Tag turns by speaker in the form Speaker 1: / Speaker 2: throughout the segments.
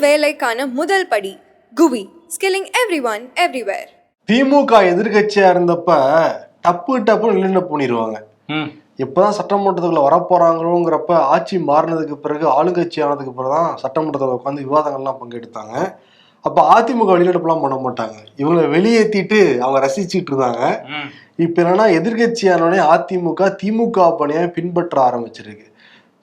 Speaker 1: வேலைக்கான முதல் படி குவி ஸ்கில்லிங் எவ்ரி ஒன் எவ்ரிவேர்
Speaker 2: திமுக எதிர்கட்சியா இருந்தப்ப டப்பு டப்பு நின்று பண்ணிடுவாங்க
Speaker 3: ம்.
Speaker 2: இப்பதான் சட்டமன்றத்துக்குள்ள வரப்போறாங்களோங்கிறப்ப ஆட்சி மாறினதுக்கு பிறகு ஆளுங்கட்சி ஆனதுக்கு பிறகு தான் சட்டமன்றத்தில் உட்காந்து விவாதங்கள்லாம் பங்கெடுத்தாங்க. அப்ப அதிமுக வெளிநடப்புலாம் பண்ண மாட்டாங்க. இவங்களை வெளியேத்திட்டு அவங்க ரசிச்சுட்டு இருந்தாங்க.
Speaker 3: ம்.
Speaker 2: இப்ப என்னன்னா எதிர்கட்சியானோடனே அதிமுக திமுக பணியை பின்பற்ற ஆரம்பிச்சிருக்கு.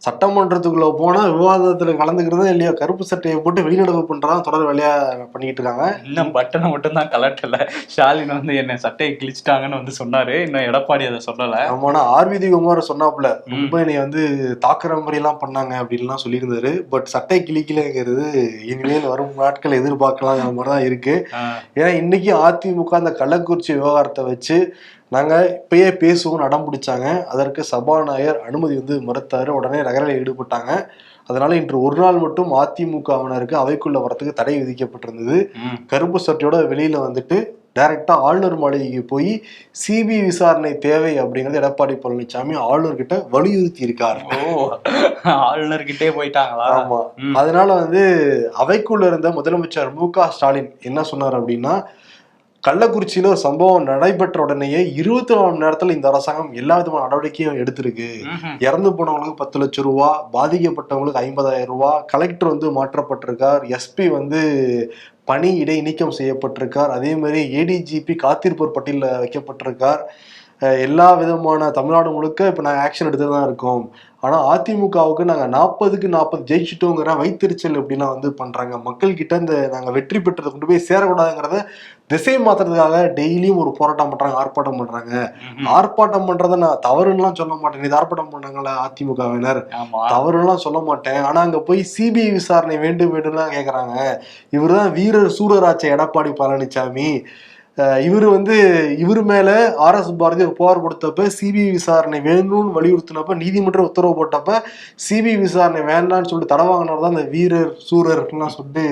Speaker 2: சட்டமன்றத்துக்குள்ள போனா விவாதத்துல கலந்துக்கிறதா இல்லையா கருப்பு சட்டையை போட்டு வெளிநடப்பு பண்றதா தொடர் வேலையா பண்ணிட்டு இருக்காங்க.
Speaker 3: இன்னும் பட்டனை மட்டும் தான் கலட்டல. ஸ்டாலின் வந்து என்ன சட்டையை கிழிச்சிட்டாங்கன்னு வந்து சொன்னாரு. இன்னும் எடப்பாடி அதை சொல்லல.
Speaker 2: ஆமாண்ணா ஆர்விதி குமார் சொன்னாப்புல ரொம்ப என்னை வந்து தாக்குற மாதிரி எல்லாம் பண்ணாங்க அப்படின்லாம் சொல்லியிருந்தாரு. பட் சட்டை கிளிக்கலைங்கிறது இனிமேல் வரும் நாட்கள் எதிர்பார்க்கலாங்கிற மாதிரி தான் இருக்கு.
Speaker 3: ஆஹ்
Speaker 2: ஏன்னா இன்னைக்கு அதிமுக அந்த கள்ளக்குறிச்சி விவகாரத்தை வச்சு நாங்க இப்பயே பேசுவோம்னு அடம் பிடிச்சாங்க. அதற்கு சபாநாயகர் அனுமதி வந்து மறுத்தாரு. உடனே நகரில் ஈடுபட்டாங்க. அதனால இன்று ஒரு நாள் மட்டும் அதிமுகவினருக்கு அவைக்குள்ள வரத்துக்கு தடை விதிக்கப்பட்டிருந்தது. கருப்பு சட்டையோட வெளியில வந்துட்டு டைரக்டா ஆளுநர் மாளிகைக்கு போய் சிபிஐ விசாரணை தேவை அப்படிங்கறது எடப்பாடி பழனிசாமி ஆளுநர்கிட்ட வலியுறுத்தி இருக்கார்
Speaker 3: ஆளுநர்கிட்டே போயிட்டாங்களா?
Speaker 2: ஆமா. அதனால வந்து அவைக்குள்ள இருந்த முதலமைச்சர் மு க ஸ்டாலின் என்ன சொன்னார் அப்படின்னா கள்ளக்குறிச்சியில ஒரு சம்பவம் நடைபெற்ற உடனேயே இருபத்தி நாலு மணி நேரத்துல இந்த அரசாங்கம் எல்லா விதமான நடவடிக்கையும் எடுத்திருக்கு. இறந்து போனவங்களுக்கு பத்து லட்சம் ரூபா பாதிக்கப்பட்டவங்களுக்கு ஐம்பதாயிரம் ரூபா கலெக்டர் வந்து மாற்றப்பட்டிருக்கார். எஸ்பி வந்து பணி இடை நீக்கம் செய்யப்பட்டிருக்கார். அதே மாதிரி ஏடிஜிபி காத்திருப்போர் பட்டியலில் வைக்கப்பட்டிருக்கார். எல்லா விதமான தமிழ்நாடு முழுக்க இப்போ நாங்கள் ஆக்ஷன் எடுத்து தான் இருக்கோம். ஆனால் அதிமுகவுக்கு நாங்கள் நாற்பதுக்கு நாற்பது ஜெயிச்சிட்டோங்கிற வைத்தறிச்சல் எப்படிலாம் வந்து பண்ணுறாங்க மக்கள்கிட்ட இந்த நாங்கள் வெற்றி பெற்றதை கொண்டு போய் சேரக்கூடாதுங்கிறத திசை மாத்துறதுக்காக டெய்லியும் ஒரு போராட்டம் பண்ணுறாங்க ஆர்ப்பாட்டம் பண்ணுறாங்க. ஆர்ப்பாட்டம் பண்றத நான் தவறுன்னுலாம் சொல்ல மாட்டேன். இது ஆர்ப்பாட்டம் பண்ணாங்களா அதிமுகவினர்? தவறுலாம் சொல்ல மாட்டேன். ஆனா அங்க போய் சிபிஐ விசாரணை வேண்டும் வேண்டும்லாம் கேக்குறாங்க. இவர்தான் வீரர் சூரராஜ எடப்பாடி பழனிசாமி இவரு வந்து இவர் மேல ஆர் எஸ் பாரதி ஒரு புகார் கொடுத்தப்ப சிபிஐ விசாரணை வேணும்னு வலியுறுத்தினப்ப நீதிமன்றம் உத்தரவு போட்டப்ப சிபிஐ விசாரணை வேண்டாம்னு சொல்லிட்டு தடை வாங்கினவர் தான் இந்த வீரர் சூரர்லாம் சொல்லிட்டு.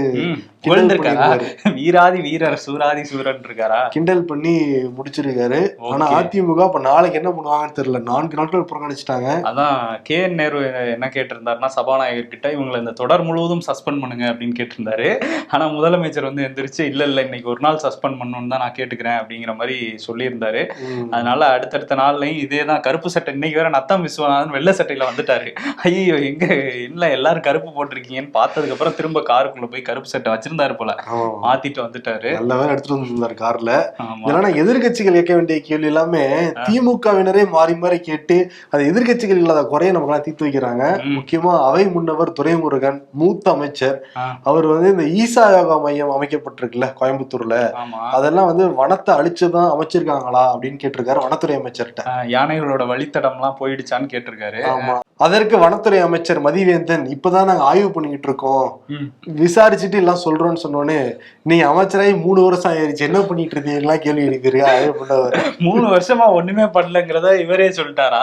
Speaker 3: வீராதி வீரர் சூராதி சூரன் இருக்காரா
Speaker 2: கிண்டல் பண்ணி முடிச்சிருக்காரு. ஆனா. அதிமுக இப்ப நாளைக்கு என்ன பண்ணுவாங்கன்னு தெரியல. நான்கு நாட்கள் புறக்கணிச்சிட்டாங்க.
Speaker 3: அதான் கே என் நேரு என்ன கேட்டிருந்தாருன்னா சபாநாயகர் கிட்ட இவங்களை இந்த தொடர் முழுவதும் சஸ்பெண்ட் பண்ணுங்க அப்படின்னு கேட்டிருந்தாரு. ஆனா முதலமைச்சர் வந்து எந்திரிச்சு இல்ல இல்ல இன்னைக்கு ஒரு நாள் சஸ்பெண்ட் பண்ணணும்னு தான் நான் கேட்டுக்கிறேன் அப்படிங்கிற மாதிரி சொல்லியிருந்தாரு. அதனால அடுத்தடுத்த நாள்லயும் இதே தான் கருப்பு சட்டை. இன்னைக்கு வேற நத்தம் விஸ்வநாதன் வெள்ளை சட்டையில வந்துட்டாரு. ஐயோ எங்க இல்ல எல்லாரும் கருப்பு போட்டிருக்கீங்கன்னு பார்த்ததுக்கு அப்புறம் திரும்ப காருக்குள்ள போய் கருப்பு சட்டை வச்சிருந்தாரு போல. மாத்திட்டு வந்துட்டாரு.
Speaker 2: நல்ல எடுத்துட்டு வந்திருந்தாரு கார்ல. இல்லைன்னா எதிர்கட்சிகள் கேட்க வேண்டிய கேள்வி எல்லாமே திமுகவினரே மாறி மாறி கேட்டு அது எதிர்கட்சிகள் இல்லாத குறைய நமக்கு எல்லாம் தீர்த்து வைக்கிறாங்க. முக்கியமா அவை முன்னவர் துரைமுருகன் மூத்த அமைச்சர். அவர் வந்து இந்த ஈசா யோகா மையம் அமைக்கப்பட்டிருக்குல்ல கோயம்புத்தூர்ல. அதெல்லாம் வந்து வனத்தை அழிச்சுதான் அமைச்சிருக்காங்களா அப்படின்னு கேட்டிருக்காரு வனத்துறை அமைச்சர்கிட்ட.
Speaker 3: யானைகளோட வழித்தடம்லாம் போயிடுச்சான்னு கேட்டிருக்காரு.
Speaker 2: ஆமா. அதற்கு வனத்துறை அமைச்சர் மதிவேந்தன் இப்பதான் நாங்க ஆய்வு பண்ணிக்கிட்டு இருக்கோம். விசாரிச்சுட்டு எல்லாம் சொல்றோம்னு சொன்னோன்னே நீங்க அமைச்சராகி மூணு வருஷம் ஆயிருச்சு என்ன பண்ணிட்டு இருக்கீங்கலாம் கேள்வி எழுப்பிருக்கா ஆய்வு பண்ணவர்.
Speaker 3: மூணு வருஷமா ஒண்ணுமே பண்ணலங்கிறத இவரே சொல்லிட்டாரா?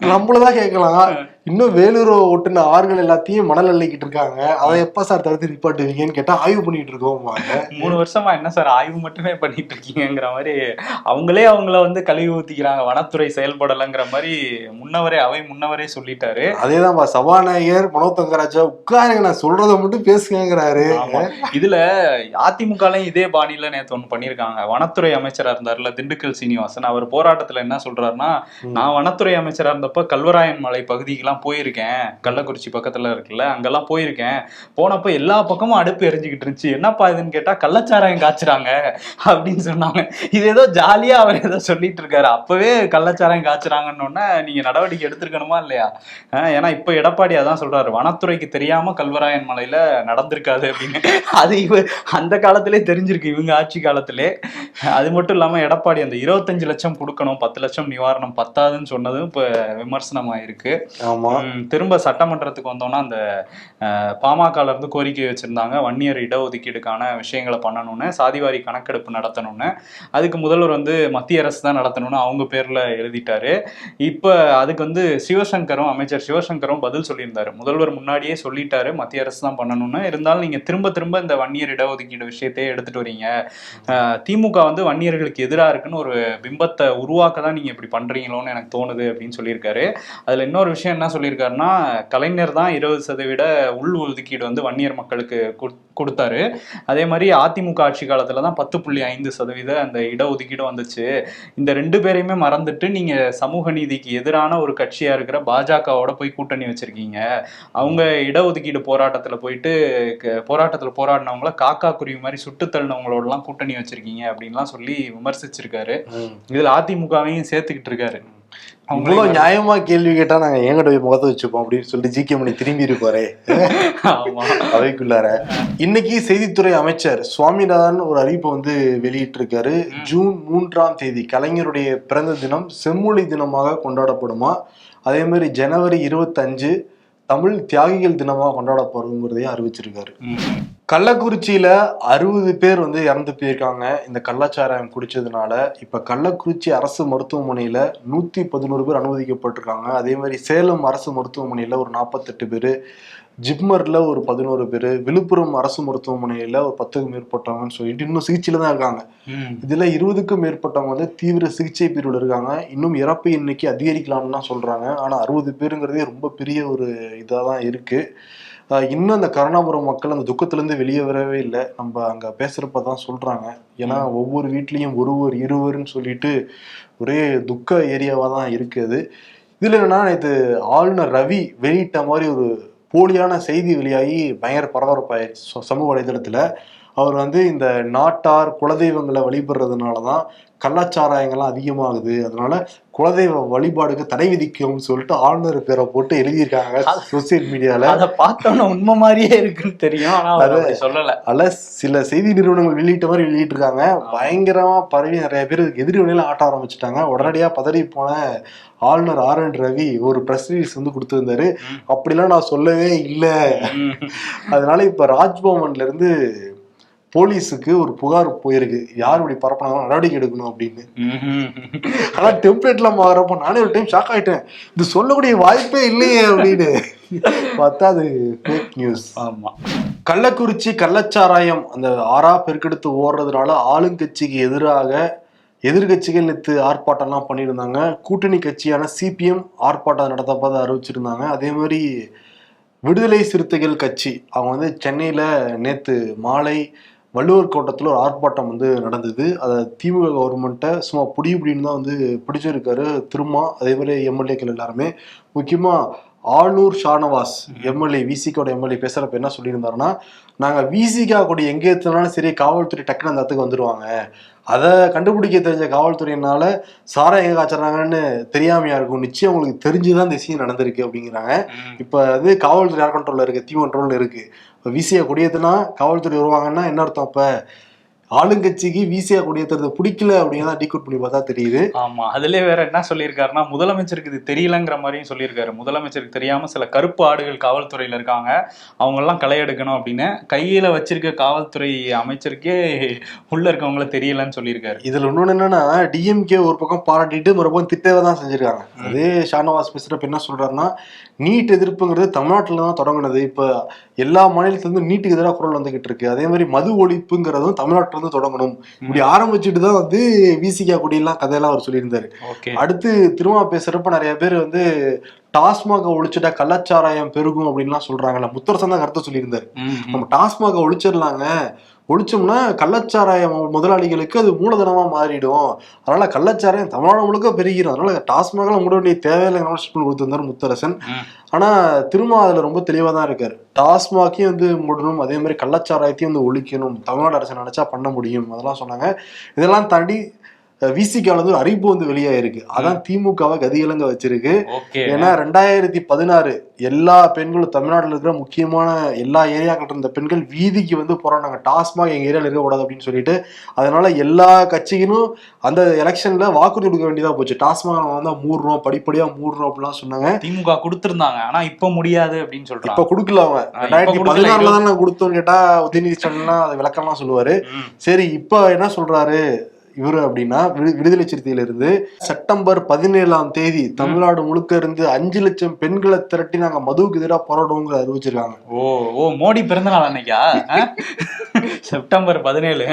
Speaker 2: நம்மளதான் கேட்கலாம். இன்னும் வேலூர் ஒட்டுன ஆறுகள் எல்லாத்தையும் மணல் அள்ளிக்கிட்டு இருக்காங்க. அதை எப்ப சார் தடுத்து நிப்பாட்டுவீங்கன்னு கேட்டா ஆய்வு பண்ணிட்டு இருக்கோம்
Speaker 3: மூணு வருஷமா என்ன சார் ஆய்வு மட்டுமே பண்ணிட்டு இருக்கீங்கங்கிற மாதிரி அவங்களே அவங்கள வந்து கழுவி ஊத்திக்கிறாங்க. வனத்துறை செயல்படலைங்கிற மாதிரி முன்னவரே அவை முன்னவரே சொல்லிட்டாரு.
Speaker 2: அதேதான் சபாநாயகர் மனோ தங்கராஜா உட்காருங்க நான் சொல்றதை மட்டும் பேசுங்கிறாரு.
Speaker 3: இதுல அதிமுகலையும் இதே பாணியில நேத்து ஒண்ணு பண்ணிருக்காங்க. வனத்துறை அமைச்சரா இருந்தாருல திண்டுக்கல் சீனிவாசன். அவர் போராட்டத்துல என்ன சொல்றாருன்னா நான் வனத்துறை அமைச்சரா இருந்தப்ப கல்வராயன் மலை பகுதிக்கெல்லாம் போயிருக்கேன். கள்ளக்குறிச்சி பக்கத்துல இருக்குல்ல அங்கெல்லாம் போயிருக்கேன். போனப்ப எல்லா பக்கமும் அடுப்பு எரிஞ்சுக்கிட்டு இருந்துச்சு. என்னப்பா இதுன்னு கேட்டா கள்ளச்சாராயம் காய்ச்சுறாங்க அப்படின்னு சொன்னாங்க. இது ஏதோ ஜாலியா அவர் ஏதோ சொல்லிட்டு இருக்காரு. அப்பவே கள்ளச்சாராயம் காய்ச்சுறாங்கன்னு நீங்கள் நீங்க நடவடிக்கை எடுத்திருக்கணுமா இல்லையா? ஏன்னா இப்ப எடப்பாடி அதான் சொல்றாரு. வனத்துறைக்கு தெரியாம கல்வராயன் மலையில நடந்திருக்காது அப்படின்னு. அது இவ அந்த காலத்திலே தெரிஞ்சிருக்கு இவங்க ஆட்சி காலத்திலே. அது மட்டும் இல்லாம எடப்பாடி அந்த இருபத்தஞ்சு லட்சம் கொடுக்கணும் பத்து லட்சம் நிவாரணம் பத்தாதுன்னு சொன்னதும் இப்ப விமர்சனமாயிருக்கு.
Speaker 2: ஆமா.
Speaker 3: திரும்ப சட்டமன்றத்துக்கு வந்தோம்னா அந்த அஹ், பாமகல இருந்து கோரிக்கை வச்சிருந்தாங்க வன்னியர் இடஒதுக்கீடுக்கான விஷயங்களை பண்ணணும்னு சாதிவாரி கணக்கெடுப்பு நடத்தணும்னு. அதுக்கு முதல்வர் வந்து மத்திய அரசு தான் நடத்தணும்னு அவங்க பேர்ல எழுதிட்டாரு. இப்ப அதுக்கு வந்து சிவசங்கரும் அமைச்சர் சிவசங்கரும் பதில் சொல்லியிருந்தாரு. முதல்வர் முன்னாடியே சொல்லிட்டாரு மத்திய அரசு தான் பண்ணணும்னு. இருந்தாலும் நீங்க திரும்ப திரும்ப இந்த வன்னியர் இடஒதுக்கீடு விஷயத்தையே எடுத்துட்டு வரீங்க. திமுக வந்து வன்னியர்களுக்கு எதிராக இருக்குன்னு ஒரு பிம்பத்தை உருவாக்க தான் நீங்க இப்படி பண்றீங்களோன்னு எனக்கு தோணுது அப்படின்னு சொல்லியிருக்காரு. அதுல இன்னொரு விஷயம் என்ன சொல்லியிருக்காருன்னா கலைஞர் தான் இருபது சதவீத உள் ஒதுக்கீடு வந்து வன்னியர் மக்களுக்கு குடுத்- கொடுத்தாரு. அதே மாதிரி அதிமுக ஆட்சி காலத்துல தான் பத்து புள்ளி ஐந்து சதவீத அந்த இடஒதுக்கீடு வந்துச்சு. இந்த ரெண்டு பேரையுமே மறந்துட்டு நீங்க சமூக நீதிக்கு எதிரான ஒரு கட்சியா இருக்கிற பாஜகவோட போய் கூட்டணி வச்சிருக்கீங்க. அவங்க இடஒதுக்கீடு போராட்டத்துல போயிட்டு போராட்டத்துல போராடினவங்கள காக்கா குருவி மாதிரி சுட்டு தள்ளினவங்களோட எல்லாம் கூட்டணி வச்சிருக்கீங்க அப்படின்லாம் சொல்லி விமர்சிச்சிருக்காரு. இதுல அதிமுகவையும் சேர்த்துக்கிட்டு இருக்காரு.
Speaker 2: இவ்வளவு நியாயமா கேள்வி கேட்டா நாங்க எங்கிட்ட போய் முகத்தை வச்சுப்போம் அப்படின்னு சொல்லிட்டு ஜி கே மணி திரும்பி இருப்பாரு. அவைக்குள்ளார. இன்னைக்கு செய்தித்துறை அமைச்சர் சுவாமிநாதன் ஒரு அறிவிப்பை வந்து வெளியிட்டிருக்காரு. ஜூன் மூன்றாம் தேதி கலைஞருடைய பிறந்த தினம் செம்மொழி தினமாக கொண்டாடப்படுமா? அதே மாதிரி ஜனவரி இருபத்தஞ்சு தமிழ் தியாகிகள் தினமாக கொண்டாடப்படுங்கிறதையும் அறிவிச்சிருக்காரு.
Speaker 3: ம்.
Speaker 2: கள்ளக்குறிச்சியில அறுபது பேர் வந்து இறந்து போயிருக்காங்க. இந்த கள்ளச்சாராயம் குடிச்சதுனால இப்ப கள்ளக்குறிச்சி அரசு மருத்துவமனையில நூத்தி பதினோரு பேர் அனுமதிக்கப்பட்டிருக்காங்க. அதே மாதிரி சேலம் அரசு மருத்துவமனையில ஒரு நாற்பத்தெட்டு பேர் ஜிப்மர்ல ஒரு பதினோரு பேர் விழுப்புரம் அரசு மருத்துவமனையில ஒரு பத்துக்கும் மேற்பட்டவங்கன்னு சொல்லிட்டு இன்னும் சிகிச்சையில தான் இருக்காங்க. இதுல இருபதுக்கும் மேற்பட்டவங்க வந்து தீவிர சிகிச்சை பிரிவில் இருக்காங்க. இன்னும் இறப்பு எண்ணிக்கை அதிகரிக்கலாம்னு தான் சொல்றாங்க. ஆனா அறுபது பேருங்கிறதே ரொம்ப பெரிய ஒரு இதாக தான் இருக்கு. ஆஹ் இன்னும் அந்த கருணாபுரம் மக்கள் அந்த துக்கத்திலேருந்து வெளியே வரவே இல்லை. நம்ம அங்க பேசுறப்ப தான் சொல்றாங்க. ஏன்னா ஒவ்வொரு வீட்லயும் ஒருவர் இருவர்னு சொல்லிட்டு ஒரே துக்க ஏரியாவா தான் இருக்கு அது. இதுல என்னன்னா நேற்று ஆளுநர் ரவி வெளியிட்ட மாதிரி ஒரு போலியான செய்தி வெளியாகி பயங்கர பரபரப்பாயிருச்சு. ச- சமூக வலைதளத்துல. அவர் வந்து இந்த நாட்டார் குலதெய்வங்களை வழிபடுறதுனால தான் கள்ளச்சாராயங்கள்லாம் அதிகமாகுது. அதனால குலதெய்வ வழிபாடுக்கு தடை விதிக்கும்னு சொல்லிட்டு ஆளுநர் பேரை போட்டு எழுதியிருக்காங்க சோசியல் மீடியால.
Speaker 3: அத பார்த்தோன்னே உண்மை மாதிரியே இருக்குன்னு தெரியும்.
Speaker 2: அது-
Speaker 3: சொல்லல.
Speaker 2: அதில் சில செய்தி நிறுவனங்கள் வெளியிட்ட மாதிரி வெளியிட்டிருக்காங்க பயங்கரமா பரவி நிறைய பேர் இதுக்கு எதிரி வழியில ஆட்ட ஆரம்பிச்சிட்டாங்க. உடனடியா பதறி போன ஆளுநர் ஆர் என் ரவி ஒரு ப்ரெஸ் ரிலீஸ் வந்து கொடுத்திருந்தாரு. அப்படிலாம் நான் சொல்லவே இல்லை. அதனால இப்ப ராஜ்பவன்ல இருந்து போலீஸுக்கு ஒரு புகார் போயிருக்கு. யார் இப்படி பரப்பினாலும் நடவடிக்கை எடுக்கணும் அப்படின்னு. ஆனா டெம்ப்ளேட்ல மாறப்போ நானே ஒரு டைம் ஷாக் ஆயிட்டேன். இது சொல்லக்கூடிய வாய்ப்பே இல்லையே அப்படின்னு. பார்த்தா அது ஃபேக் நியூஸ்
Speaker 3: ஆமா.
Speaker 2: கள்ளக்குறிச்சி கள்ளச்சாராயம் அந்த ஆறா பெருக்கெடுத்து ஓடுறதுனால ஆளுங்கட்சிக்கு எதிராக எதிர்கட்சிகள் நேற்று ஆர்ப்பாட்டம்லாம் பண்ணியிருந்தாங்க. கூட்டணி கட்சியான சிபிஎம் ஆர்ப்பாட்டம் நடத்தப்பதை அறிவிச்சிருந்தாங்க. அதே மாதிரி விடுதலை சிறுத்தைகள் கட்சி அவங்க வந்து சென்னையில் நேற்று மாலை வள்ளுவர் கோட்டத்தில் ஒரு ஆர்ப்பாட்டம் வந்து நடந்தது. அதை திமுக கவர்மெண்ட்டை சும்மா புடி புடின்னு தான் வந்து பிடிச்சிருக்காரு திருமா அதே மாதிரி எம்எல்ஏக்கள் எல்லாருமே. முக்கியமாக ஆளூர் ஷானவாஸ் எம்எல்ஏ விசிகோட எம்எல்ஏ பேசுகிறப்ப என்ன சொல்லியிருந்தாருன்னா நாங்க விசிகா கொடி எங்க ஏத்தினாலும் சரி காவல்துறை டக்குன்னு அந்த இடத்துக்கு வந்துருவாங்க. அதை கண்டுபிடிக்க தெரிஞ்ச காவல்துறையினால சாரம் எங்க காய்ச்சறாங்கன்னு தெரியாமையா இருக்கும். நிச்சயம் உங்களுக்கு தெரிஞ்சுதான் இந்த விஷயம் நடந்திருக்கு அப்படிங்கிறாங்க. இப்ப அது காவல்துறை யார் கண்ட்ரோல்ல இருக்கு தீ கண்ட்ரோல்ல இருக்கு. இப்ப விசியா கொடியேத்துனா காவல்துறை வருவாங்கன்னா என்ன அர்த்தம் அப்ப? ஆளுங்கட்சிக்கு விசியா கொடியேத்துறது பிடிக்கல அப்படிங்கிறத டீகோட் பண்ணி பார்த்தா தெரியுது.
Speaker 3: ஆமா அதுலயே வேற என்ன சொல்லியிருக்காருன்னா முதலமைச்சருக்கு இது தெரியலங்கிற மாதிரியும் சொல்லியிருக்காரு. முதலமைச்சருக்கு தெரியாம சில கருப்பு ஆடுகள் காவல்துறையில இருக்காங்க. அவங்க எல்லாம் களை எடுக்கணும் அப்படின்னு கையில வச்சிருக்க காவல்துறை அமைச்சருக்கே உள்ள இருக்கவங்கள தெரியலன்னு சொல்லியிருக்காரு.
Speaker 2: இதுல இன்னொன்னு என்னன்னா டிஎம்கே ஒரு பக்கம் பாராட்டிட்டு மறுபக்கம் திட்டவே தான் செஞ்சிருக்காங்க. அதே ஷானவாஸ் பேசுறப்ப என்ன சொல்றாருன்னா நீட் எதிர்ப்புங்கிறது தமிழ்நாட்டுல தான் தொடங்குனது. இப்ப எல்லா மாநிலத்திலிருந்து நீட்டுக்கு எதிராக குரல் வந்துகிட்டு இருக்கு. அதே மாதிரி மது ஒழிப்புங்கிறதும் தமிழ்நாட்டுல இருந்து தொடங்கணும். இப்படி ஆரம்பிச்சுட்டு தான் வந்து விசிகா குடியெல்லாம் கதையெல்லாம் அவர் சொல்லியிருந்தாரு. அடுத்து திரும்ப பேசுறப்ப நிறைய பேர் வந்து டாஸ்மாக ஒழிச்சிட்டா கள்ளச்சாராயம் பெருகும் அப்படின்லாம் சொல்றாங்கல்ல. முத்தரசன் தான் கருத்தை சொல்லியிருந்தாரு. நம்ம டாஸ்மாக ஒழிச்சிடலாங்க. ஒழிச்சோம்னா கள்ளச்சாராயம் முதலாளிகளுக்கு அது மூலதனமா மாறிடும். அதனால கள்ளச்சாராயம் தமிழ்நாடு முழுக்க பெருகிடும் அதனால டாஸ்மாகலாம் மூட வேண்டிய தேவையில்லை கொடுத்திருந்தார் முத்தரசன்.
Speaker 3: ம்.
Speaker 2: ஆனா திரும்ப அதுல ரொம்ப தெளிவா தான் இருக்காரு. டாஸ்மாக்கையும் வந்து மூடணும் அதே மாதிரி கள்ளச்சாராயத்தையும் வந்து ஒழிக்கணும். தமிழ்நாடு அரசு நினைச்சா பண்ண முடியும். அதெல்லாம் சொன்னாங்க. இதெல்லாம் தாண்டி விசிகால வந்து ஒரு அறிவிப்பு வந்து வெளியாயிருக்கு. அதான் திமுகவை கதிகலங்க வச்சிருக்கு. ஏன்னா ரெண்டாயிரத்தி பதினாறு எல்லா பெண்களும் தமிழ்நாட்டில் இருக்கிற முக்கியமான எல்லா ஏரியாக்கள் இருந்த பெண்கள் வீதிக்கு வந்து போறாங்க. டாஸ்மாக் எங்க ஏரியாவில் இருக்கக்கூடாது அப்படின்னு சொல்லிட்டு. அதனால எல்லா கட்சியிலும் அந்த எலெக்ஷன்ல வாக்குறுதி கொடுக்க வேண்டியதா போச்சு. டாஸ்மாக் நம்ம வந்து மூடுறோம் படிப்படியா மூடுறோம் அப்படிலாம் சொன்னாங்க.
Speaker 3: திமுக கொடுத்திருந்தாங்க. ஆனா இப்ப முடியாது அப்படின்னு
Speaker 2: இப்ப
Speaker 3: சொல்றாங்க
Speaker 2: கொடுக்கல அவங்க.
Speaker 3: இப்ப
Speaker 2: ரெண்டாயிரத்தி பதினாறுல தான் கொடுத்தோம்னு கேட்டா உதயநிதி ஸ்டாலின்லாம் அது விளக்கம்லாம் சொல்லுவாரு. சரி இப்ப என்ன சொல்றாரு? இவரு அப்படின்னா விடு- விடுதலை சிறுத்தையில இருந்து செப்டம்பர் பதினேழாம் தேதி தமிழ்நாடு முழுக்க இருந்து அஞ்சு லட்சம் பெண்களை திரட்டி நாங்க மதுவுக்கு எதிராக போராடுவோங்கிற அறிவிச்சிருக்காங்க.
Speaker 3: ஓ ஓ மோடி பிறந்த நாள் அன்னைக்கா? செப்டம்பர் பதினேழு.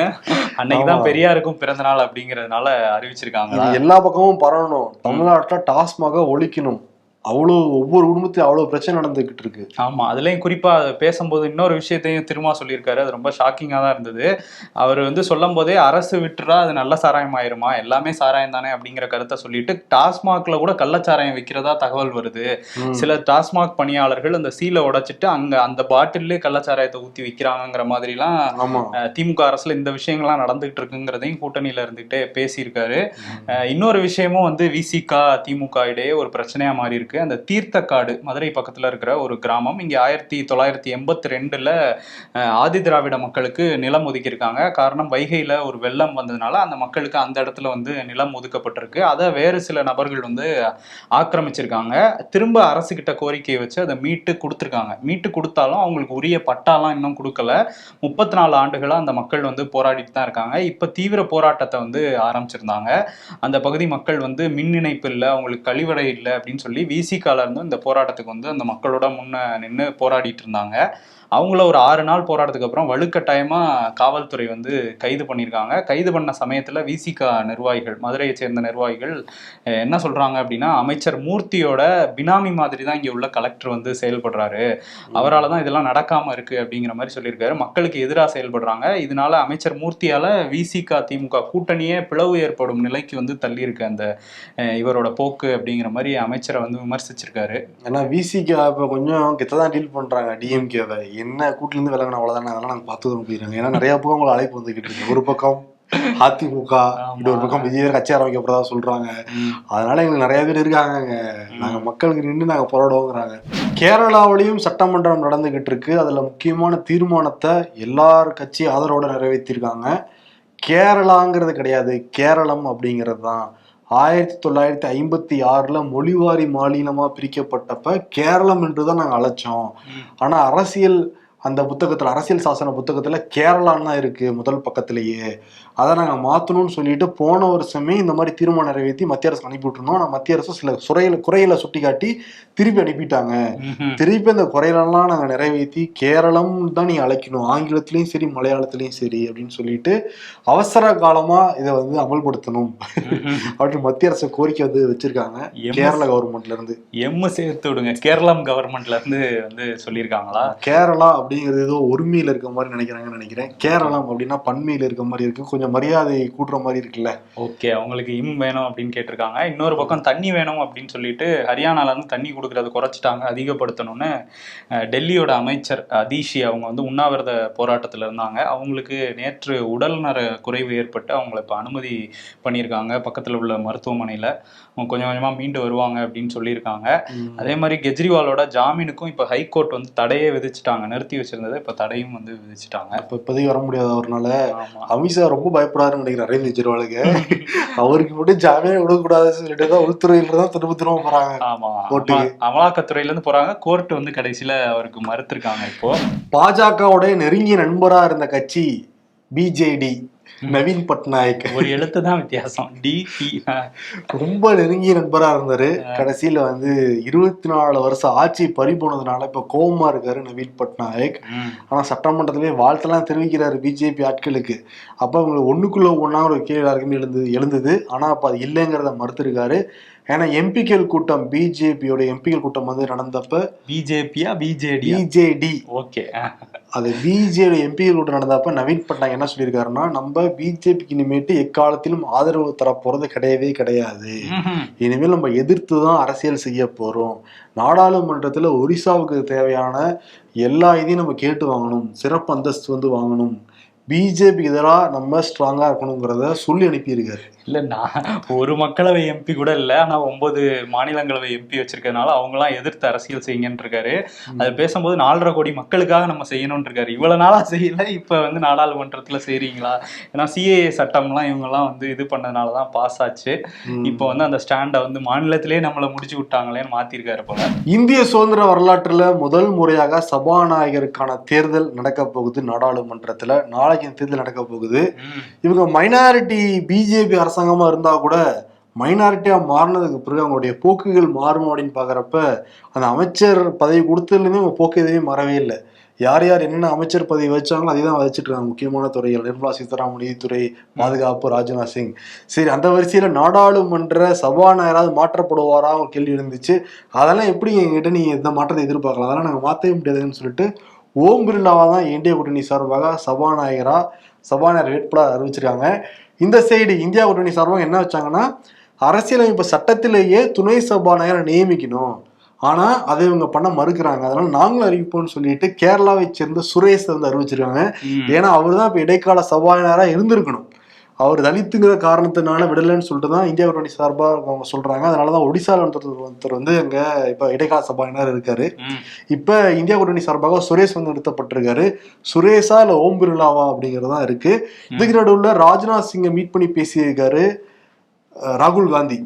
Speaker 3: அன்னைக்குதான். பெரியாருக்கும் பிறந்த நாள் அப்படிங்கறதுனால அறிவிச்சிருக்காங்க
Speaker 2: எல்லா பக்கமும் பரவணும். தமிழ்நாட்டுல டாஸ்மாக ஒழிக்கணும். அவ்வளோ ஒவ்வொரு குடும்பத்திலும் அவ்வளோ பிரச்சனை நடந்துகிட்டு இருக்கு.
Speaker 3: ஆமா அதுலயும் குறிப்பா அதை பேசும்போது இன்னொரு விஷயத்தையும் திரும்ப சொல்லியிருக்காரு. அது ரொம்ப ஷாக்கிங்கா தான் இருந்தது. அவர் வந்து சொல்லும் போதே அரசு விட்டுறா அது நல்ல சாராயம் ஆயிருமா எல்லாமே சாராயம் தானே அப்படிங்கிற கருத்தை சொல்லிட்டு டாஸ்மாக்ல கூட கள்ளச்சாராயம் விற்கிறதா தகவல் வருது. சில டாஸ்மாக் பணியாளர்கள் அந்த சீலை உடைச்சிட்டு அங்க அந்த பாட்டிலே கள்ளச்சாராயத்தை ஊத்தி விற்கிறாங்கிற மாதிரிலாம் திமுக அரசுல இந்த விஷயங்கள்லாம் நடந்துகிட்டு இருக்குங்கிறதையும் கூட்டணியில இருந்துகிட்டே பேசியிருக்காரு. இன்னொரு விஷயமும் வந்து விசிகா திமுக இடையே ஒரு பிரச்சனையா மாறி இருக்கு அந்த தீர்த்தக்காடு மதுரை பக்கத்துல இருக்கிற ஒரு கிராமம். இங்கே ஆயிரத்தி தொள்ளாயிரத்தி எண்பத்தி ரெண்டுல ஆதி திராவிட மக்களுக்கு நிலம் ஒதுக்கியிருக்காங்க. காரணம் வைகையில ஒரு வெள்ளம் வந்ததுனால அந்த மக்களுக்கு அந்த இடத்துல வந்து நிலம் ஒதுக்கப்பட்டிருக்கு. அதை வேறு சில நபர்கள் வந்து ஆக்கிரமிச்சிருக்காங்க. திரும்ப அரசுக்கிட்ட கோரிக்கையை வச்சு அதை மீட்டு கொடுத்துருக்காங்க. மீட்டு கொடுத்தாலும் அவங்களுக்கு உரிய பட்டாலாம் இன்னும் கொடுக்கல. முப்பத்தி நாலு ஆண்டுகளாக அந்த மக்கள் வந்து போராடிட்டு தான் இருக்காங்க. இப்போ தீவிர போராட்டத்தை வந்து ஆரம்பிச்சிருந்தாங்க. அந்த பகுதி மக்கள் வந்து மின் இணைப்பு இல்லை அவங்களுக்கு கழிவறை இல்லை அப்படின்னு சொல்லி விசிகால இருந்து இந்த போராட்டத்துக்கு வந்து அந்த மக்களோட முன்ன நின்று போராடிட்டு இருந்தாங்க. அவங்கள ஒரு ஆறு நாள் போராட்டத்துக்கு அப்புறம் வலுக்கட்டாயமா காவல்துறை வந்து கைது பண்ணியிருக்காங்க. கைது பண்ண சமயத்துல விசிகா நிர்வாகிகள் மதுரையை சேர்ந்த நிர்வாகிகள் என்ன சொல்றாங்க அப்படின்னா அமைச்சர் மூர்த்தியோட பினாமி மாதிரி தான் இங்க உள்ள கலெக்டர் வந்து செயல்படுறாரு. அவரால தான் இதெல்லாம் நடக்காம இருக்கு அப்படிங்கிற மாதிரி சொல்லியிருக்காரு. மக்களுக்கு எதிராக செயல்படுறாங்க. இதனால அமைச்சர் மூர்த்தியால விசிகா திமுக கூட்டணியே பிளவு ஏற்படும் நிலைக்கு வந்து தள்ளி இருக்கு அந்த இவரோட போக்கு அப்படிங்கிற மாதிரி அமைச்சரை வந்து விமர்சிச்சிருக்காரு.
Speaker 2: ஏன்னா விசிக்கு இப்போ கொஞ்சம் கிட்ட தான் டீல் பண்றாங்க டிஎம்கேவை என்ன கூட்டுல இருந்து விலகின அவ்வளவுதானே? அதெல்லாம் நாங்க பார்த்து போயிடுறாங்க ஏன்னா நிறைய பக்கம் உங்களை அழைப்பு வந்துகிட்டு இருக்கு. ஒரு பக்கம் அதிமுக இன்னொரு பக்கம் விஜய் கட்சி ஆரம்பிக்கப்படுறதா சொல்றாங்க. அதனால எங்களுக்கு நிறைய பேர் இருக்காங்க நாங்க மக்களுக்கு நின்று நாங்க போராடுவோங்கிறாங்க. கேரளாவிலையும் சட்டமன்றம் நடந்துகிட்டு இருக்கு. அதுல முக்கியமான தீர்மானத்தை எல்லார் கட்சி ஆதரவோட நிறைவேற்றிருக்காங்க. கேரளாங்கிறது கிடையாது. கேரளம் அப்படிங்கிறது தான். ஆயிரத்தி தொள்ளாயிரத்தி ஐம்பத்தி ஆறுல மொழிவாரி மாநிலமா பிரிக்கப்பட்டப்ப கேரளம் என்று தான் நாங்க அழைச்சோம். ஆனா அரசியல் அந்த புத்தகத்துல அரசியல் சாசன புத்தகத்துல கேரளான்னு தான் இருக்கு முதல் பக்கத்திலேயே. அதை நாங்க மாத்தணும்னு சொல்லிட்டு போன வருஷமே இந்த மாதிரி தீர்மானம் நிறைவேற்றி மத்திய அரசு அனுப்பி விட்டுருந்தோம். ஆனா மத்திய அரசு சில குறையில குறைகளை சுட்டி காட்டி திருப்பி அனுப்பிட்டாங்க. திருப்பி அந்த குறைகளெல்லாம் நாங்க நிறைவேற்றி கேரளம் தான் நீங்க அழைக்கணும். ஆங்கிலத்திலயும் சரி மலையாளத்திலயும் சரி அப்படின்னு சொல்லிட்டு அவசர காலமா இதை வந்து அமல்படுத்தணும். அப்படின்னு மத்திய அரசு கோரிக்கை வந்து வச்சிருக்காங்க.
Speaker 3: எம்
Speaker 2: கேரள கவர்மெண்ட்ல இருந்து.
Speaker 3: எம்மு சேர்த்து விடுங்க. கேரளம் கவர்மெண்ட்ல இருந்து வந்து சொல்லியிருக்காங்களா?
Speaker 2: கேரளா அப்படிங்கிறது ஏதோ ஒருமையில இருக்க மாதிரி நினைக்கிறாங்கன்னு நினைக்கிறேன். கேரளம் அப்படின்னா பன்மையில இருக்க மாதிரி இருக்கு. கொஞ்சம் மரியாதை கூட்டுற மாதிரி இருக்குல்ல.
Speaker 3: ஓகே அவங்களுக்கு இம் வேணும் அப்படின்னு கேட்டிருக்காங்க. இன்னொரு பக்கம் தண்ணி வேணும் அப்படின்னு சொல்லிட்டு ஹரியானால இருந்து தண்ணி கொடுக்கறத குறைச்சிட்டாங்க அதிகப்படுத்தணும்னு டெல்லியோட அமைச்சர் அதீஷி அவங்க வந்து உண்ணாவிரத போராட்டத்தில் இருந்தாங்க. அவங்களுக்கு நேற்று உடல்நல குறைவு ஏற்பட்டு அவங்கள இப்போ அனுமதி பண்ணியிருக்காங்க பக்கத்தில் உள்ள மருத்துவமனையில். அவங்க கொஞ்சம் கொஞ்சமாக மீண்டு வருவாங்க அப்படின்னு சொல்லியிருக்காங்க. அதே மாதிரி கெஜ்ரிவாலோட ஜாமீனுக்கும் இப்போ ஹைகோர்ட் வந்து தடையே விதிச்சிட்டாங்க. நிறுத்தி வச்சிருந்ததை இப்போ தடையும் வந்து விதிச்சிட்டாங்க.
Speaker 2: இப்ப இப்போதைக்கு வர முடியாது அவர்னால
Speaker 3: ஆமா.
Speaker 2: அமித்ஷா ரொம்ப பயப்படாருன்னு நினைக்கிறேன் அரவிந்த் கெஜ்ரிவாலுக்கு. அவருக்கு மட்டும் ஜாமீன் விடக்கூடாதுன்னு சொல்லிட்டு தான் உள்துறையில தான் திரும்ப திரும்ப போறாங்க
Speaker 3: ஆமா. அமலாக்கத்துறையில இருந்து போறாங்க கோர்ட் வந்து கடைசியில அவருக்கு மறுத்திருக்காங்க இப்போ.
Speaker 2: பாஜகவுடைய நெருங்கிய நண்பரா இருந்த கட்சி பிஜேடி நவீன் பட்நாயக்.
Speaker 3: ஒரு எழுத்து தான் வித்தியாசம். டி டி
Speaker 2: ரொம்ப நெருங்கிய நண்பரா இருந்தாரு. கடைசியில வந்து இருபத்தி நாலு வருஷம் ஆட்சி பறி போனதுனால இப்ப கோவமா இருக்காரு நவீன் பட்நாயக். ஆனா சட்டமன்றத்திலே வாழ்த்தெல்லாம் தெரிவிக்கிறாரு பிஜேபி ஆட்களுக்கு. அப்ப அவங்க ஒண்ணுக்குள்ள ஒண்ணா ஒரு கேள்வி எல்லாருக்குமே எழுந்து எழுந்தது. ஆனா அப்ப அது இல்லைங்கிறத மறுத்திருக்காரு. ஏன்னா எம்பிக்கள் கூட்டம் பிஜேபியோட எம்பிக்கள் கூட்டம் வந்து நடந்தப்ப
Speaker 3: பிஜேபியா பிஜேடி
Speaker 2: பிஜேடி.
Speaker 3: ஓகே.
Speaker 2: அது பிஜேடி எம்பிக்கள் கூட்டம் நடந்தப்ப நவீன் பட்நாயக் என்ன சொல்லியிருக்காருன்னா நம்ம பிஜேபிக்கு இனிமேட்டு எக்காலத்திலும் ஆதரவு தர போறது கிடையவே கிடையாது. இனிமேல் நம்ம எதிர்த்து தான் அரசியல் செய்ய போறோம். நாடாளுமன்றத்துல ஒரிசாவுக்கு தேவையான எல்லா இதையும் நம்ம கேட்டு வாங்கணும். சிறப்பு அந்தஸ்து வந்து வாங்கணும். பிஜேபி எதிராக நம்ம ஸ்ட்ராங்கா இருக்கணுங்கிறத சொல்லி அனுப்பியிருக்காரு.
Speaker 3: இல்ல நான் ஒரு மக்களவை எம்பி கூட இல்ல. ஆனா ஒன்பது மாநிலங்களவை எம்பி வச்சிருக்கறதுனால அவங்க எல்லாம் எதிர்த்து அரசியல் செய்யுங்கன்னு இருக்காரு. அது பேசும்போது நாலரை கோடி மக்களுக்காக நம்ம செய்யணும்னு இருக்காரு. இவ்வளவு நாளா செய்யல இப்ப வந்து நாடாளுமன்றத்துல செய்றீங்களா? ஏன்னா சிஏஏ சட்டம்லாம் இவங்க எல்லாம் வந்து இது பண்ணதுனாலதான் பாஸ் ஆச்சு. இப்போ வந்து அந்த ஸ்டாண்டை வந்து மாநிலத்திலேயே நம்மள முடிச்சு விட்டாங்களேன்னு மாத்திருக்காரு போல.
Speaker 2: இந்திய சுதந்திர வரலாற்றுல முதல் முறையாக சபாநாயகருக்கான தேர்தல் நடக்க போகுது நாடாளுமன்றத்துல. நாளைக்கு தேர்தல் நடக்க போகுது. இவங்க மைனாரிட்டி பிஜேபி அரசாங்கமா இருந்தா கூட மைனாரிட்டியா மாறினதுக்கு பிறகு அவங்களுடைய போக்குகள் மாறும் அப்படின்னு பாக்குறப்ப அந்த அமைச்சர் பதவி கொடுத்ததுலேருந்து அவங்க போக்கு எதுவுமே மாறவே இல்லை. யார் யார் என்னென்ன அமைச்சர் பதவி வச்சாங்களோ அதே தான் வச்சுட்டு இருக்காங்க. முக்கியமான துறைகள் நிர்மலா சீதாராமன் நிதித்துறை பாதுகாப்பு ராஜ்நாத் சிங். சரி அந்த வரிசையில நாடாளுமன்ற சபாநாயகராவது மாற்றப்படுவாரா? ஒரு கேள்வி இருந்துச்சு அதெல்லாம் எப்படி எங்ககிட்ட நீ இந்த மாற்றத்தை எதிர்பார்க்கலாம்? அதெல்லாம் நாங்கள் மாற்றவே முடியாதுன்னு சொல்லிட்டு ஓம் பிர்லாவா தான் இந்திய கூட்டணி சார்பாக சபாநாயகரா சபாநாயகர் வேட்பாளர் அறிவிச்சிருக்காங்க. இந்த சைடு இந்தியா கூட்டணி சார்பாக என்ன வச்சாங்கன்னா அரசியலமைப்பு சட்டத்திலேயே துணை சபாநாயகரை நியமிக்கணும். ஆனா அதை இவங்க பண்ண மறுக்கிறாங்க. அதனால நாங்களும் அறிவிப்போம்னு சொல்லிட்டு கேரளாவை சேர்ந்த சுரேஷ் வந்து அறிவிச்சிருக்காங்க. ஏன்னா அவர் தான் இப்ப இடைக்கால சபாநாயகரா இருந்திருக்கணும். அவர் தலித்துங்கிற காரணத்தினால விடலைன்னு சொல்லிட்டு தான் இந்தியா கூட்டணி சார்பா அவங்க சொல்றாங்க. அதனாலதான் ஒடிசால ஒருத்தர் வந்து அங்க இப்ப இடைக்கால சபாநாயகர் இருக்காரு. இப்ப இந்தியா கூட்டணி சார்பாக சுரேஷ் வந்து நிறுத்தப்பட்டிருக்காரு. சுரேஷா இல்ல ஓம் பிர்லாவா அப்படிங்கிறது தான் இருக்கு இதுக்கு நடுவுல ராஜ்நாத் சிங்கை மீட் பண்ணி பேசியிருக்காரு ராகுல் காந்தி.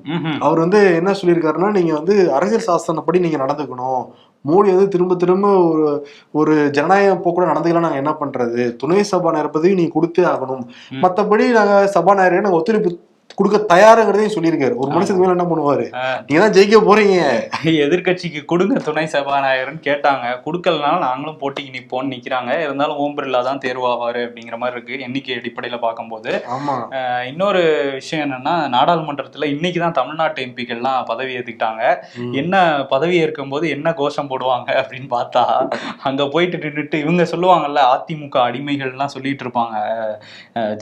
Speaker 2: அவர் வந்து என்ன சொல்லியிருக்காருன்னா நீங்க வந்து அரசியல் சாசனப்படி நீங்க நடந்துக்கணும். மோடி வந்து திரும்ப திரும்ப ஒரு ஒரு ஜனநாயக போக்கூட நடந்துக்கலாம் நாங்க என்ன பண்றது துணை சபாநாயகர் பதவி நீங்க கொடுத்தே ஆகணும். மத்தபடி நாங்க சபாநாயகருக்கு நாங்க ஒத்துழைப்பு கொடுக்க தயாருங்கிறதையும் சொல்லியிருக்காரு. ஒரு மனுஷனுக்கு மேல என்ன பண்ணுவாரு. நீங்க தான் ஜெயிக்க போறீங்க.
Speaker 3: எதிர்க்கட்சிக்கு கொடுங்க துணை சபாநாயகர்னு கேட்டாங்க. கொடுக்கலனால நாங்களும் போட்டிக்கு நிப்போம்னு நிக்கிறாங்க. இருந்தாலும் ஓம் பிர்லா தான் தேர்வாவாரு அப்படிங்கிற மாதிரி இருக்கு எண்ணிக்கை அடிப்படையில பார்க்கும்போது.
Speaker 2: ஆமா.
Speaker 3: இன்னொரு விஷயம் என்னன்னா நாடாளுமன்றத்துல இன்னைக்கு தான் தமிழ்நாட்டு எம்பிக்கள்லாம் பதவி ஏத்துக்கிட்டாங்க. என்ன பதவி ஏற்கும் போது என்ன கோஷம் போடுவாங்க அப்படின்னு பார்த்தா அங்க போயிட்டு நின்றுட்டு இவங்க சொல்லுவாங்கல்ல அதிமுக அடிமைகள்லாம் சொல்லிட்டு இருப்பாங்க.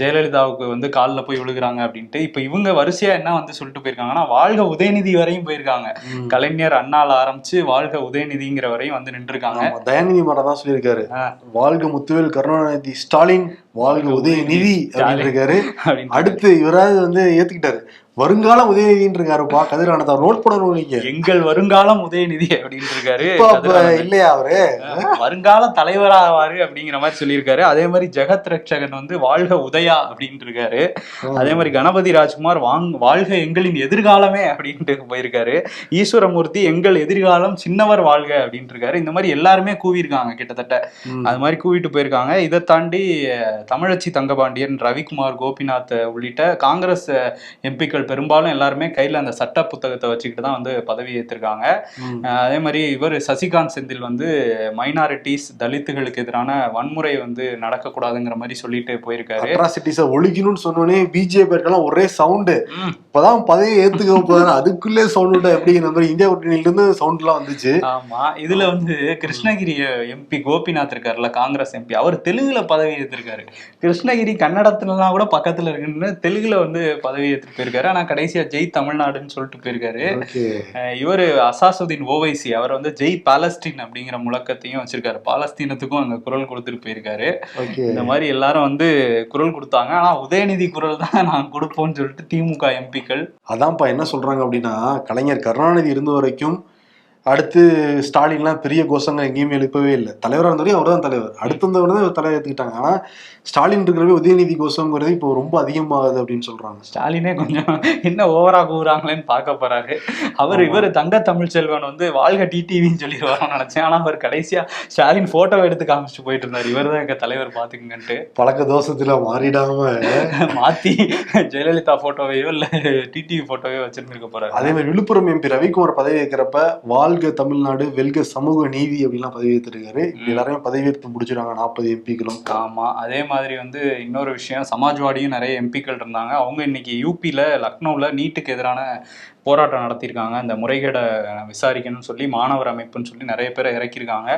Speaker 3: ஜெயலலிதாவுக்கு வந்து காலில் போய் விழுகிறாங்க அப்படின்ட்டு இப்ப இவங்க வரிசையா என்ன வந்து சொல்லிட்டு போயிருக்காங்கன்னா வாழ்க உதயநிதி வரையும் போயிருக்காங்க. கலைஞர் அண்ணால ஆரம்பிச்சு வாழ்க உதயநிதிங்கிற வரையும் வந்து நின்றுருக்காங்க.
Speaker 2: ஆமா, தயாநிதி மாறன் தான் சொல்லியிருக்காரு. வாழ்க முத்துவேல் கருணாநிதி ஸ்டாலின் வாழ்க உதயநிதி அப்படின்னு இருக்காரு. அடுத்து இவராவது வந்து ஏத்துக்கிட்டாரு. வருங்கால உதயநிதின்னு இருக்காருப்பா கதிரானதா நோட் பண்ணணும் நீங்க
Speaker 3: எங்கள் வருங்காலம் உதயநிதி அப்படின்னு இருக்காரு.
Speaker 2: இல்லையா அவரு?
Speaker 3: வருங்கால தலைவராவாரு அப்படிங்கிற மாதிரி சொல்லியிருக்காரு. அதே மாதிரி ஜெகத் ரட்சகன் வந்து வாழ்க உதயா அப்படின்னு இருக்காரு அதே மாதிரி கணபதி ராஜ்குமார் வாங் வாழ்க எங்களின் எதிர்காலமே அப்படின்ட்டு போயிருக்காரு. ஈஸ்வரமூர்த்தி எங்கள் எதிர்காலம் சின்னவர் வாழ்க அப்படின்ட்டு இருக்காரு இந்த மாதிரி எல்லாருமே கூவியிருக்காங்க கிட்டத்தட்ட. அது மாதிரி கூவிட்டு போயிருக்காங்க. இதை தாண்டி தமிழச்சி தங்கபாண்டியன் ரவிக்குமார் கோபிநாத் உள்ளிட்ட காங்கிரஸ் எம்பிக்கள் பெரும்பாலும் எல்லாருமே கையில அந்த சட்ட புத்தகத்தை வச்சுக்கிட்டு தான் வந்து பதவி ஏற்றிருக்காங்க அதே மாதிரி இவர் சசிகாந்த் செந்தில் வந்து மைனாரிட்டிஸ் தலித்துகளுக்கு எதிரான வன்முறை வந்து நடக்கக்கூடாதுங்கிற மாதிரி சொல்லிட்டு போயிருக்காரு.
Speaker 2: அட்ராசிட்டிஸ ஒழிக்கணும்னு சொன்னோடனே பிஜேபி இருக்கலாம் ஒரே சவுண்டு. இப்பதான் பதவி ஏத்துக்க போதாரு அதுக்குள்ளே சவுண்ட் விட்டா எப்படிங்கிற மாதிரி இந்தியா கூட்டணியில இருந்து சவுண்ட் எல்லாம் வந்துச்சு.
Speaker 3: ஆமா. இதுல வந்து கிருஷ்ணகிரி எம்பி கோபிநாத் இருக்காருல்ல காங்கிரஸ் எம்பி அவர் தெலுங்குல பதவி ஏற்றிருக்காரு கிருஷ்ணகிரி கன்னடத்துலலாம் கூட பக்கத்துல இருக்குன்னு தெலுங்குல வந்து பதவி ஏற்றுட்டு போயிருக்காரு. ஆனா கடைசியா ஜெய் தமிழ்நாடுன்னு சொல்லிட்டு போயிருக்காரு. இவரு அசாசுதீன் ஓவைசி அவர் வந்து ஜெய் பாலஸ்தீன் அப்படிங்கிற முழக்கத்தையும் வச்சிருக்காரு. பாலஸ்தீனத்துக்கும் அங்க குரல் கொடுத்துட்டு போயிருக்காரு. இந்த மாதிரி எல்லாரும் வந்து குரல் கொடுத்தாங்க. ஆனா உதயநிதி குரல் தான் நான் கொடுப்போம்னு சொல்லிட்டு திமுக எம்பிக்கள்.
Speaker 2: அதான்ப்பா என்ன சொல்றாங்க அப்படின்னா கலைஞர் கருணாநிதி இருந்த வரைக்கும் அடுத்து ஸ்டாலின்லாம் பெரிய கோஷங்கள் எங்கேயுமே எழுப்பவே இல்லை. தலைவராக இருந்த வரையும் அவர் தான் தலைவர். அடுத்து வந்தவர் தான் தலைவர் ஏற்றுக்கிட்டாங்க ஆனா ஸ்டாலின் இருக்கிறவே உதயநிதி கோஷங்கிறது இப்போ ரொம்ப அதிகமாகுது அப்படின்னு சொல்றாங்க.
Speaker 3: ஸ்டாலினே கொஞ்சம் என்ன ஓவரா கூறாங்களேன்னு பார்க்க போறாரு. அவர் இவர் தங்க தமிழ்ச்செல்வன் வந்து வாழ்க டிடிவின்னு சொல்லிடுவாரோன்னு நினைச்சேன். ஆனா அவர் கடைசியா ஸ்டாலின் போட்டோ எடுத்து காமிச்சிட்டு போயிட்டு இருந்தார். இவர் தான் எங்க தலைவர் பாத்துக்குங்கன்ட்டு
Speaker 2: பழக்க தோஷத்துல மாறிடாம.
Speaker 3: மாத்தி ஜெயலலிதா போட்டோவையோ இல்ல டிடிவி போட்டோவையோ வச்சிருந்திருக்க போறாரு.
Speaker 2: அதே மாதிரி விழுப்புரம் எம்பி ரவிக்குமார் பதவி ஏற்கிறப்ப வாழ்க தமிழ்நாடு வெல்க சமூக நீதி அப்படிலாம் பதவி ஏற்றிருக்காரு இப்படி எல்லாரையும் பதவி ஏற்று முடிச்சிருக்காங்க நாற்பது எம்பிக்களும்.
Speaker 3: ஆமா. அதே மாதிரி வந்து இன்னொரு விஷயம் சமாஜ்வாடியும் நிறைய எம்பிக்கள் இருந்தாங்க. அவங்க இன்னைக்கு யூபியில் லக்னோவில் நீட்டுக்கு எதிரான போராட்டம் நடத்தியிருக்காங்க. இந்த முறைகேடை விசாரிக்கணும்னு சொல்லி மாணவர் அமைப்புன்னு சொல்லி நிறைய பேரை இறக்கியிருக்காங்க.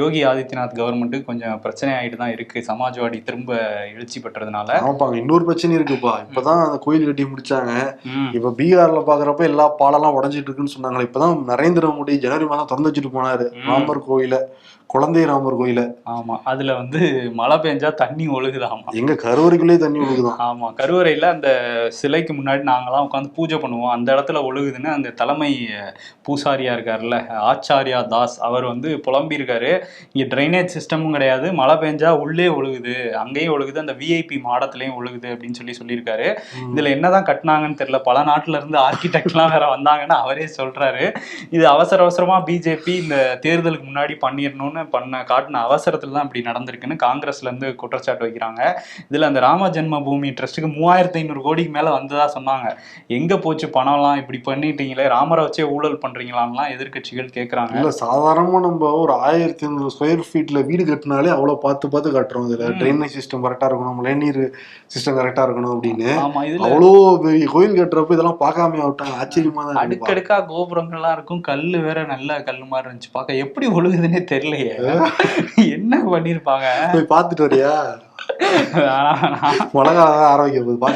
Speaker 3: யோகி ஆதித்யநாத் கவர்மெண்ட்டுக்கு கொஞ்சம் பிரச்சனை ஆகிட்டு தான் இருக்கு. சமாஜ்வாடி திரும்ப எழுச்சி பெற்றதுனால.
Speaker 2: ஆமாப்பாங்க இன்னொரு பிரச்சனை இருக்குப்பா. இப்பதான் அந்த கோயில் கட்டி முடிச்சாங்க. இப்ப பீகார்ல பாக்குறப்ப எல்லா பாலெல்லாம் உடஞ்சிட்டு இருக்குன்னு சொன்னாங்க இப்பதான் நரேந்திர மோடி ஜனவரி மாதம் திறந்து வச்சுட்டு போனாரு. ராமர் கோயில. குழந்தை ராமர் கோயில.
Speaker 3: ஆமா அதுல வந்து மழை பெஞ்சா தண்ணி ஒழுகுதாமா?
Speaker 2: எங்க கருவறைக்குள்ளே தண்ணி ஒழுகுதான்.
Speaker 3: ஆமா கருவறையில அந்த சிலைக்கு முன்னாடி நாங்கெல்லாம் உட்காந்து பூஜை பண்ணுவோம். அந்த இடத்துல ஒழுகுதுன்னு அந்த தலைமை பூசாரியா இருக்காருல்ல ஆச்சாரியா தாஸ் அவர் வந்து புலம்பியிருக்காரு. இங்க ட்ரைனேஜ் சிஸ்டமும் கிடையாது. மழை பெஞ்சா உள்ளே ஒழுகுது அங்கேயும் ஒழுகுது அந்த விஐபி மாடத்துலயும் ஒழுகுது அப்படின்னு சொல்லி சொல்லியிருக்காரு. இதுல என்னதான் கட்டினாங்கன்னு தெரியல. பல நாட்டுல இருந்து ஆர்கிடெக்ட்லாம் வேற வந்தாங்கன்னு அவரே சொல்றாரு. இது அவசர அவசரமா பிஜேபி இந்த தேர்தலுக்கு முன்னாடி பண்ணிடணும்னு பண்ணணும்னு பண்ண காட்டின அவசரத்துல தான் இப்படி நடந்திருக்குன்னு காங்கிரஸ்ல இருந்து குற்றச்சாட்டு வைக்கிறாங்க. இதுல அந்த ராம ஜென்ம பூமி ட்ரஸ்ட்டுக்கு மூவாயிரத்தி ஐநூறு கோடிக்கு மேல வந்ததா சொன்னாங்க. எங்க போச்சு பணம்லாம் இப்படி பண்ணிட்டீங்களே? ராமரை வச்சே ஊழல் பண்றீங்களான்லாம் எதிர்க்கட்சிகள் கேக்குறாங்க.
Speaker 2: இல்ல சாதாரணமா நம்ம ஒரு ஆயிரத்தி ஐநூறு ஸ்கொயர் ஃபீட்ல வீடு கட்டினாலே அவ்வளவு பார்த்து பார்த்து கட்டுறோம் இதுல. ட்ரைனேஜ் சிஸ்டம் கரெக்டா இருக்கணும் மழைநீர் சிஸ்டம் கரெக்டா இருக்கணும் அப்படின்னு.
Speaker 3: ஆமா இதுல
Speaker 2: அவ்வளோ பெரிய கோயில் கட்டுறப்ப இதெல்லாம் பார்க்காம விட்டாங்க. ஆச்சரியமா தான் இருக்கு.
Speaker 3: அடுக்கடுக்கா கோபுரங்கள்லாம் இருக்கும். கல்லு வேற நல்ல கல்லு மாதிரி இருந்துச்சு. பார்க்க எப்படி ஒழுகுதுன்னே தெரியலையே. என்ன பண்ணிருப்பாங்க?
Speaker 2: போய் பாத்துட்டு வரியா? தான் ஆரம்பிக்க போகுது வா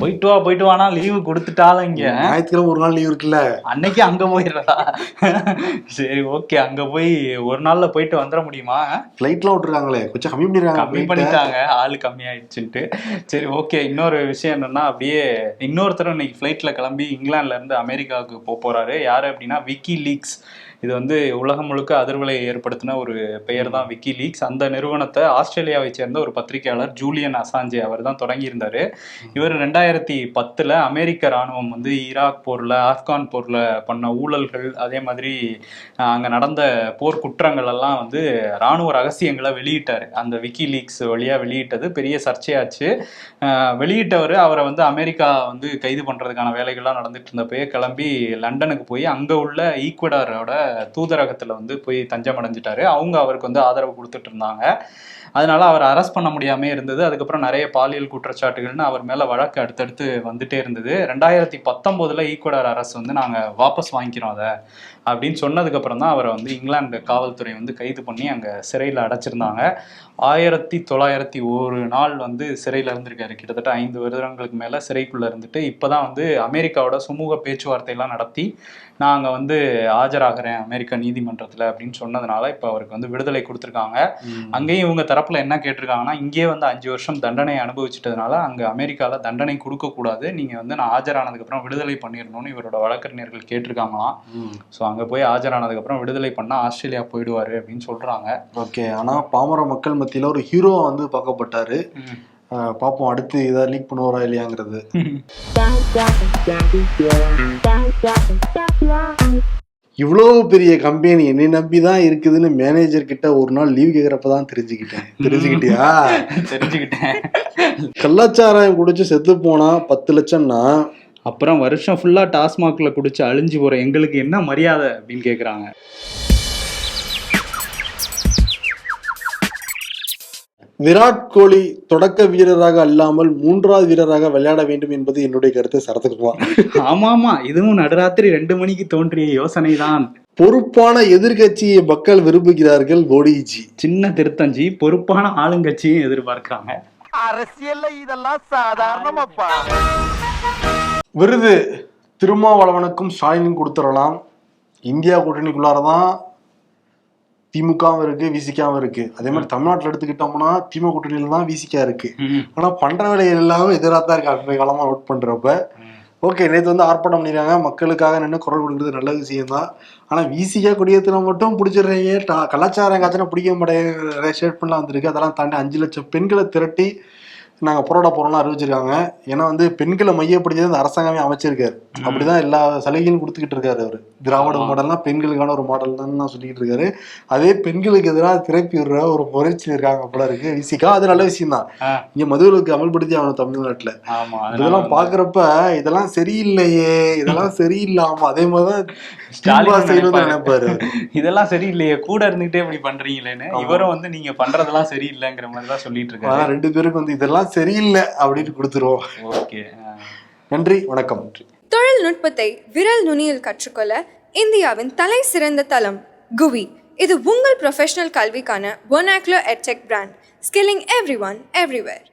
Speaker 3: போயிட்டு வா போயிட்டு வானா லீவு கொடுத்துட்டாலும் இங்க?
Speaker 2: ஞாயிற்றுக்கிழமை ஒரு நாள் லீவ் இருக்குல்ல?
Speaker 3: அன்னைக்கு அங்க போயிடுறதா சரி ஓகே அங்க போய் ஒரு நாள்ல போயிட்டு வந்துட முடியுமா?
Speaker 2: ஃப்ளைட்லாம் விட்டுருக்காங்களே. கொஞ்சம் கம்மி பண்ணிருக்காங்க
Speaker 3: கம்மி பண்ணிட்டாங்க. ஆளு கம்மியாயிடுச்சுன்ட்டு. சரி ஓகே இன்னொரு விஷயம் என்னன்னா அப்படியே இன்னொருத்தர் இன்னைக்கு ஃப்ளைட்ல கிளம்பி இங்கிலாந்துல இருந்து அமெரிக்காவுக்கு போக போறாரு. யாரு அப்படின்னா விக்கி லீக்ஸ் இது வந்து உலகம் முழுக்க அதிர்வலை ஏற்படுத்தின ஒரு பெயர் தான் விக்கி லீக்ஸ் அந்த நிறுவனத்தை ஆஸ்திரேலியாவை சேர்ந்த ஒரு பத்திரிகையாளர் ஜூலியன் அசாஞ்சே அவர் தான் தொடங்கியிருந்தார். இவர் ரெண்டாயிரத்தி பத்துல அமெரிக்க ராணுவம் வந்து ஈராக் போர்ல ஆப்கான் போர்ல பண்ண ஊழல்கள் அதே மாதிரி அங்கே அங்க நடந்த போர் குற்றங்கள் எல்லாம் வந்து ராணுவ ரகசியங்களை வெளியிட்டார். அந்த விக்கி லீக்ஸ் வழியாக வெளியிட்டது பெரிய சர்ச்சையாச்சு. வெளியிட்டவர் அவரை வந்து அமெரிக்கா வந்து கைது பண்றதுக்கான வேலைகள்லாம் நடந்துட்டு இருந்தப்பயே கிளம்பி லண்டனுக்கு போய் அங்க உள்ள ஈக்குவடாரோட தூதரகத்தில் வந்து போய் தஞ்சம் அடைஞ்சிட்டாரு அவங்க அவருக்கு வந்து ஆதரவு கொடுத்துட்டு இருந்தாங்க. அதனால அவர் அரெஸ்ட் பண்ண முடியாம இருந்தது. அதுக்கப்புறம் நிறைய பாலியல் குற்றச்சாட்டுகள்னு அவர் மேல வழக்கு அடுத்தடுத்து வந்துட்டே இருந்தது. ரெண்டாயிரத்தி பத்தொன்பதுல ஈக்குவடார் அரசு வந்து நாங்க வாபஸ் வாங்கிக்கிறோம் அதை அப்படின்னு சொன்னதுக்கு அப்புறம் தான் அவரை வந்து இங்கிலாந்து காவல்துறை வந்து கைது பண்ணி அங்க சிறையில் அடைச்சிருந்தாங்க. ஆயிரத்தி தொள்ளாயிரத்தி ஒரு நாள் வந்து சிறையில் இருந்திருக்காரு. கிட்டத்தட்ட ஐந்து வருடங்களுக்கு மேல சிறைக்குள்ள இருந்துட்டு இப்பதான் வந்து அமெரிக்காவோட சுமூக பேச்சுவார்த்தை எல்லாம் நடத்தி நாங்க வந்து ஆஜராகிறேன் அமெரிக்க நீதிமன்றத்துல அப்படின்னு சொன்னதுனால இப்ப அவருக்கு வந்து விடுதலை கொடுத்துருக்காங்க. அங்கேயும் இவங்க தரப்புல என்ன கேட்டிருக்காங்கன்னா இங்கே வந்து அஞ்சு வருஷம் தண்டனை அனுபவிச்சிட்டதுனால அங்க அமெரிக்கால தண்டனை கொடுக்க கூடாது நீங்க வந்து நான் ஆஜரானதுக்கு அப்புறம் விடுதலை பண்ணிடணும்னு இவரோட வழக்கறிஞர்கள் கேட்டிருக்காங்களாம். ஸோ அங்க போய் ஆஜரானதுக்கு அப்புறம் விடுதலை பண்ணா ஆஸ்திரேலியா போயிடுவாரு அப்படின்னு சொல்றாங்க.
Speaker 2: ஓகே ஆனா பாமர மக்கள் மத்தியில ஒரு ஹீரோ வந்து பார்க்கப்பட்டாரு. பார்ப்போம் அடுத்து இதை லீக் பண்ணுவாரா இல்லையாங்கிறது. இவ்வளோ பெரிய கம்பெனி என்னை நம்பி தான் இருக்குதுன்னு மேனேஜர் கிட்ட ஒரு நாள் லீவ் கேட்குறப்ப தான் தெரிஞ்சுக்கிட்டேன். தெரிஞ்சுக்கிட்டியா?
Speaker 3: தெரிஞ்சுக்கிட்டேன்.
Speaker 2: கள்ளச்சாராயம் குடிச்சு செத்து போனா பத்து லட்சம்னா?
Speaker 3: அப்புறம் வருஷம் ஃபுல்லா டாஸ்மாக்ல குடிச்சு அழிஞ்சு போற எங்களுக்கு என்ன மரியாதை அப்படின்னு கேக்குறாங்க.
Speaker 2: விராட் கோலி தொடக்க வீரராக அல்லாமல் மூன்றாவது வீரராக விளையாட வேண்டும் என்பது என்னுடைய கருத்து. சரத்குமார்.
Speaker 3: ஆமா ஆமா இதுவும் நடுராத்திரி ரெண்டு மணிக்கு தோன்றிய யோசனை தான்
Speaker 2: பொறுப்பான எதிர்க்கட்சியை மக்கள் விரும்புகிறார்கள் மோடிஜி.
Speaker 3: சின்ன திருத்தஞ்சி பொறுப்பான ஆளுங்கட்சியும் எதிர்பார்க்கறாங்க.
Speaker 4: அரசியல்ல இதெல்லாம் சாதாரணமாப்பா.
Speaker 2: விருது திருமாவளவனுக்கும் ஸ்டாலினுக்கும் கொடுத்துடலாம். இந்தியா கூட்டணிக்குள்ளார தான் திமுகவும் இருக்கு விசிகாவும் இருக்கு. அதே மாதிரி தமிழ்நாட்டில் எடுத்துக்கிட்டோம்னா திமுக கூட்டணியில தான் விசிகா இருக்கு. ஆனா பண்ற வேலைகள் எல்லாமே எதிராக தான் இருக்கு அண்மை காலமா நோட் பண்றப்ப. ஓகே நேற்று வந்து ஆர்ப்பாட்டம் பண்ணிடுறாங்க மக்களுக்காக நின்று குரல் கொடுக்குறது நல்ல விஷயம் தான். ஆனா விசிகா குடியேற்றின மட்டும் பிடிச்சிடுறீங்க. கலாச்சாரம் எங்காச்சும் பிடிக்க மாட்டேன் ஸ்டேட்மெண்ட்லாம் வந்திருக்கு. அதெல்லாம் தாண்டி அஞ்சு லட்சம் பெண்களை திரட்டி நாங்கள் போராட போறோம்னு அறிவிச்சிருக்காங்க. ஏன்னா வந்து பெண்களை மையப்படுத்தி அந்த அரசாங்கமே அமைச்சிருக்காரு. அப்படிதான் எல்லா சலுகையும் கொடுத்துக்கிட்டு இருக்காரு அவர். திராவிட. மாடல்னா பெண்களுக்கான ஒரு மாடல் தான் சொல்லிட்டு இருக்காரு. அதே பெண்களுக்கு எதிராக திரப்பி விடுற ஒரு முயற்சி இருக்காங்க போல இருக்கு. விசிகா அது நல்ல விஷயம் தான். இங்க மதுவிலக்கு அமல்படுத்தி ஆகணும் தமிழ்நாட்டுல. இதெல்லாம் பாக்குறப்ப இதெல்லாம் சரியில்லையே இதெல்லாம் சரியில்லாம அதே மாதிரிதான்
Speaker 3: ஸ்டாலின். இதெல்லாம் சரியில்லையே கூட இருந்துகிட்டே இப்படி பண்றீங்களேன்னு. இவரும் வந்து நீங்க பண்றதெல்லாம் சரியில்லைங்கிற மாதிரி தான் சொல்லிட்டு இருக்காரு
Speaker 2: ரெண்டு பேருக்கு வந்து இதெல்லாம் சரியில்லை அப்படின்னு கொடுத்துருவோம்.
Speaker 3: ஓகே.
Speaker 2: நன்றி வணக்கம்.
Speaker 1: தொழில்நுட்பத்தை விரல் நுனியில் கற்றுக்கொள்ள இந்தியாவின் தலை சிறந்த தளம் குவி. இது உங்கள் ப்ரொஃபஷனல் கல்விக்கான ஒனாக்லோ edtech brand skilling everyone everywhere